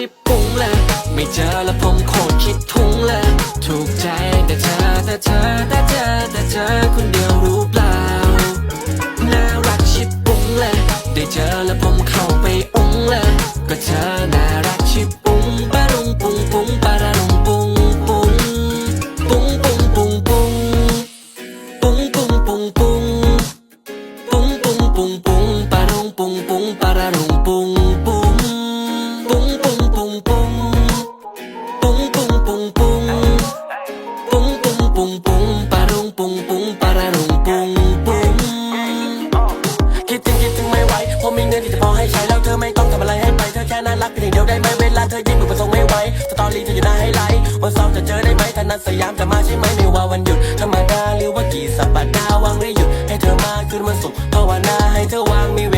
ชิบปุ้งเลยไม่เจอแล้วผมโคตรคิดทุ้งเลยถูกใจแต่เธอแต่เธอแต่เธอแต่เธอคนเดียวรู้เปล่าน่ารักชิบปุ้งเลยได้เจอแล้วผมเข้าไปอุ้งเลยก็เธอน่ารักชิบปุ้งปะรุงปุ้งปุ้งปะระลุงปุ้งปุ้งปุ้งปุ้งปุ้งปุ้งปุ้งปุ้งปุ้งปุ้งปุ้งปุ้งปุ้งปุ้ง รุงปุงปุงปารุงปุงปุงคิดถึงคิดถึงไม่ไหวผมมีเงินที่จะพอให้ใช้แล้วเธอไม่ต้องทำอะไรให้ไปเธอแค่น่ารักเพียงเดียวได้ไหมเวลาเธอยิ้มดูประสงค์ไม่ไหวสตอรี่เธออยู่หน้าให้ไลท์วันเสาร์จะเจอได้ไหมถ้านัดสยามจะมาใช่ไหมไม่ว่าวันหยุดธรรมดาหรือว่ากี่สัปดาห์วางไม่หยุดให้เธอมาคืนวันศุกร์ภาวนาให้เธอวางมีเวลา